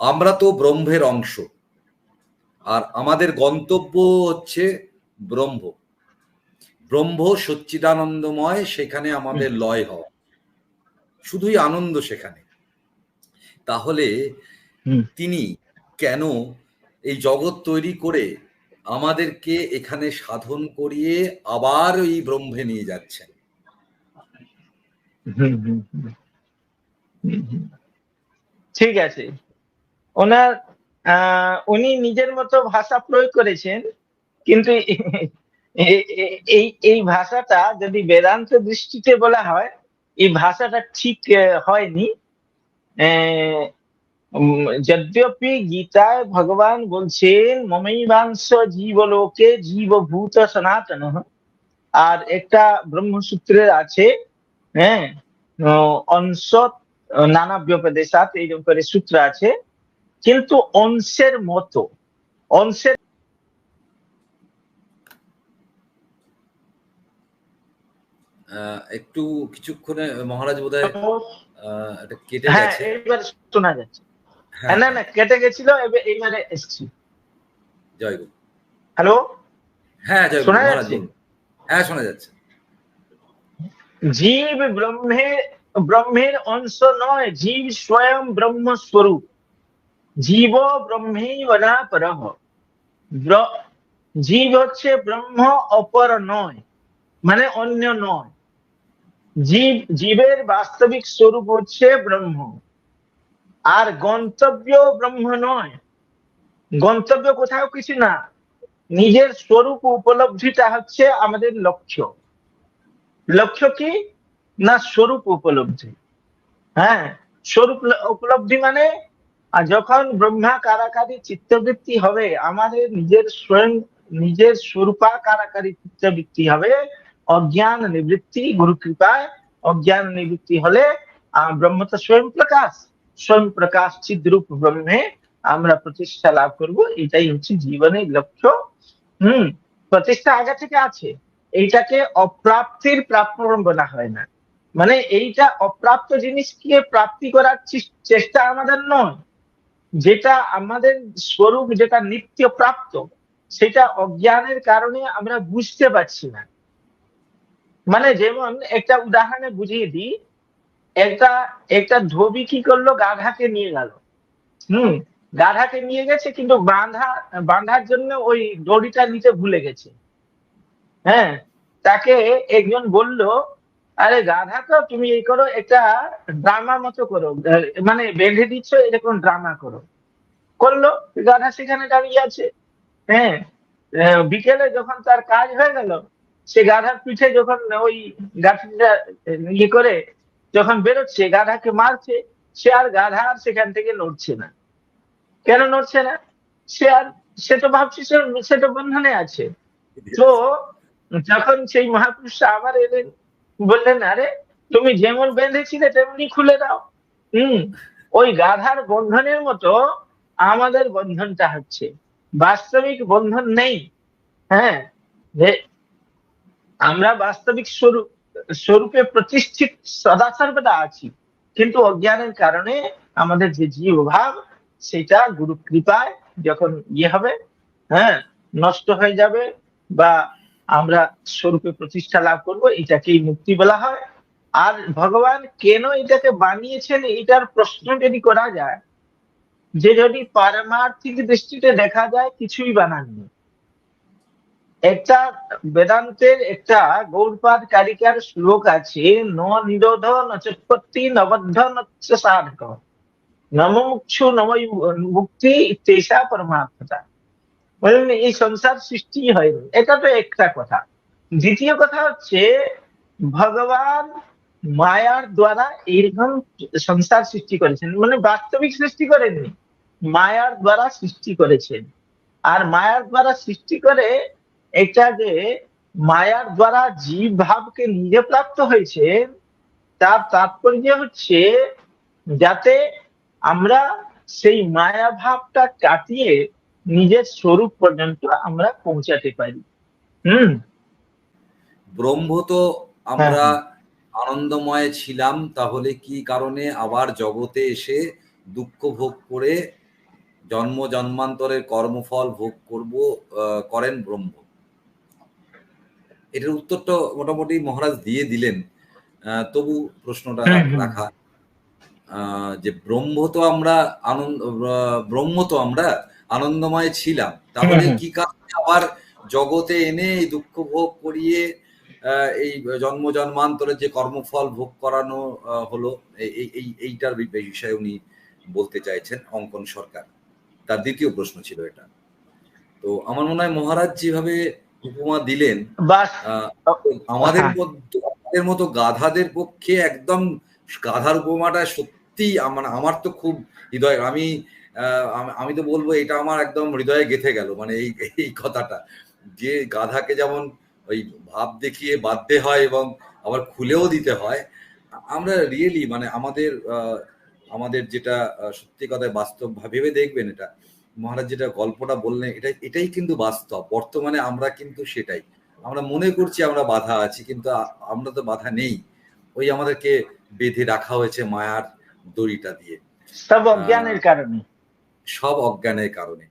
আমরা তো ব্রহ্মের অংশ। আর আমাদের গন্তব্য হচ্ছে ব্রহ্ম। ব্রহ্ম সচ্চিদানন্দময় সেখানে আমাদের লয় হওয়া। শুধুই আনন্দ সেখানে। তাহলে তিনি কেন এই জগৎ তৈরি করে আমাদেরকে এখানে সাধন করিয়ে আবার ওই ব্রহ্মে নিয়ে যাচ্ছেন। ঠিক আছে। ওনার উনি নিজের মতো ভাষা প্রয়োগ করেছেন, কিন্তু এই এই ভাষাটা যদি বেদান্ত দৃষ্টিতে বলা হয়, এই ভাষাটা ঠিক হয়নি। যদ্যপি গীতায় ভগবান বলছেন, মমৈবাংশ জীবলোকে জীবভূত সনাতন। আর একটা ব্রহ্মসূত্রের আছে হ্যাঁ অংশ, নানা ব্যপদেশাত এইরকম করে সূত্র আছে। কিন্তু অংশের মতো অংশের একটু কিছুক্ষণে মহারাজ বোধ হয় কেটে হ্যাঁ গেছে। এইবার শোনা যাচ্ছে। হ্যাঁ না না কেটে গেছিল এবার এসছি। জয় গুরু। হ্যালো? হ্যাঁ জয় শোনা যাচ্ছে? হ্যাঁ শোনা যাচ্ছে। জীব ব্রহ্মের ব্রহ্মের অংশ নয় জীব স্বয়ং ব্রহ্ম স্বরূপ জীব ব্রহ্মেই বলা পরহ। জীব হচ্ছে ব্রহ্ম, অপর নয় মানে অন্য নয়। জীব জীবের বাস্তবিক স্বরূপ হচ্ছে ব্রহ্ম। আর গন্তব্য ব্রহ্ম নয়। গন্তব্য কোথাও কিছু না। নিজের স্বরূপ উপলব্ধিটা হচ্ছে আমাদের লক্ষ্য। লক্ষ্য কি? না স্বরূপ উপলব্ধি। হ্যাঁ স্বরূপ উপলব্ধি মানে আর যখন ব্রহ্মা কারাকারী চিত্তবৃত্তি হবে, আমাদের নিজের স্বয়ং, নিজের স্বরূপাকারাকারী চিত্তবৃত্তি হবে, অজ্ঞান নিবৃত্তি, গুরু কৃপায় অজ্ঞান নিবৃত্তি হলে ব্রহ্ম তো স্বয়ং প্রকাশ স্বয়ং প্রকাশ চিদ্রূপ ব্রহ্মে আমরা প্রতিষ্ঠা লাভ করব, এটাই হচ্ছে জীবনের লক্ষ্য। হম, প্রতিষ্ঠা আগে থেকে আছে, এইটাকে অপ্রাপ্তির প্রাপ্য বলা হয় না। মানে এইটা অপ্রাপ্ত জিনিসকে প্রাপ্তি করার চেষ্টা আমাদের নয়। যেটা আমাদের স্বরূপ, যেটা নিত্য প্রাপ্ত সেটা অজ্ঞানের কারণে আমরা বুঝতে পারছি না। মানে যেমন একটা উদাহরণে বুঝিয়ে দিই, একটা একটা ধোবি কি করল? গাধাকে নিয়ে গেল। হুম, গাধাকে নিয়ে গেছে, কিন্তু বাঁধা, বাঁধার জন্য ওই দড়িটা নিতে ভুলে গেছে। হ্যাঁ তাকে একজন বলল আরে গাধা তো তুমি এই করো, একটা ড্রামা মতো করো। মানে বেঁধে দিচ্ছ এরকম ড্রামা করো। করল গাধা সেখানে দাঁড়িয়ে আছে। হ্যাঁ বিকেলে যখন তার কাজ হয়ে গেল, সে গাধার পিঠে যখন ওই গাছটা ইয়ে করে যখন বেরোচ্ছে গাধাকে মারছে, সে আর গাধা আর সেখান থেকে নড়ছে না। কেন নড়ছে না? সে আর, সে তো ভাবছে সে তো বন্ধনে আছে। তো যখন সেই মহাপুরুষ আবার এলেন বললেন, আরে, তুমি যেমন বেঁধেছিলে, তেমনি খুলে দাও। হম, ওই গাধার বন্ধনের মতো আমাদের বন্ধনটা হচ্ছে। বাস্তবিক বন্ধন নেই। হ্যাঁ যে আমরা বাস্তবিক স্বরূপ স্বরূপে প্রতিষ্ঠিত সদা সর্বদা আছি। কিন্তু অজ্ঞানের কারণে আমাদের যে জীব ভাব সেটা গুরু কৃপায় যখন ইয়ে হবে হ্যাঁ নষ্ট হয়ে যাবে বা আমরা স্বরূপে প্রতিষ্ঠা লাভ করব, এটাকেই মুক্তি বলা হয়। আর ভগবান কেন এটাকে বানিয়েছেন এটার প্রশ্ন যদি করা যায়, যে যদি পারমার্থিক দৃষ্টিতে দেখা যায়, কিছুই বানাননি একটা বেদান্তের একটা গৌরপাদ কারিকার শ্লোক আছে, ন নিরোধ নচৎপত্তি নবদ্ধ নচ সাধক নমুক্ষু নম মুক্তি ইত্যেষা পরমার্থতা। বলেন, এই সংসার সৃষ্টি হয়নি। এটা তো একটা কথা। দ্বিতীয় কথা হচ্ছে, ভগবান মায়ার দ্বারা এইরকম সংসার সৃষ্টি করেছেন। মানে বাস্তবিক সৃষ্টি করেননি। মায়ার দ্বারা সৃষ্টি করেছেন। আর মায়ার দ্বারা সৃষ্টি করে এটা যে মায়ার দ্বারা জীব ভাবকে নিজে প্রাপ্ত হয়েছে, তার তাৎপর্য হচ্ছে যাতে আমরা সেই মায়া ভাবটা কাটিয়ে নিজের স্বরূপ পর্যন্ত আমরা পৌঁছাতে পারি। হুম? ব্রহ্ম তো আমরা হ্যাঁ, আনন্দময় ছিলাম তাহলে কি কারণে আবার জগতে এসে দুঃখ ভোগ করে জন্ম জন্মান্তরের কর্মফল ভোগ করব করেন ব্রহ্ম? এটার উত্তরটা মোটামুটি মহারাজ দিয়ে দিলেন। আহ, তবু প্রশ্নটা। রাখা আহ, যে ব্রহ্ম তো আমরা আনন্দ ব্রহ্ম তো আমরা আনন্দময় ছিলাম তাহলে। কি কারণে আবার জগতে এনে এই দুঃখ ভোগ করিয়ে আহ, এই জন্ম জন্মান্তরে যে কর্মফল ভোগ করানো হলো এই- এই- এই এইটার বিষয়ে উনি বলতে চাইছেন অঙ্কন সরকার তার দ্বিতীয় প্রশ্ন ছিল এটা তো আমার মনে হয় মহারাজ যেভাবে উপমা দিলেন আহ, আমাদের হ্যাঁ। মধ্যে আমাদের মতো গাধাদের পক্ষে একদম গাধার উপমাটা সত্যি আমার আমার তো খুব হৃদয় আমি আম- আমি তো বলব এটা আমার একদম হৃদয়ে গেথে গেল মানে এই এই কথাটা। যে গাধাকে যেমন ওই ভাব দেখিয়ে বাধ্য হয় এবং আবার খুলেও দিতে হয় আমরা রিয়েলি মানে আমাদের আমাদের যেটা সত্যি কথায় বাস্তব ভেবে দেখবেন এটা। মহারাজ যেটা গল্পটা বললেন এটা এটাই কিন্তু বাস্তব। বর্তমানে আমরা কিন্তু সেটাই। আমরা মনে করছি আমরা বাধা আছি কিন্তু আমরা তো বাধা নেই। ওই আমাদেরকে বেঁধে রাখা হয়েছে মায়ার দড়িটা দিয়ে। সব অজ্ঞানের কারণে। সব অজ্ঞানের কারণে।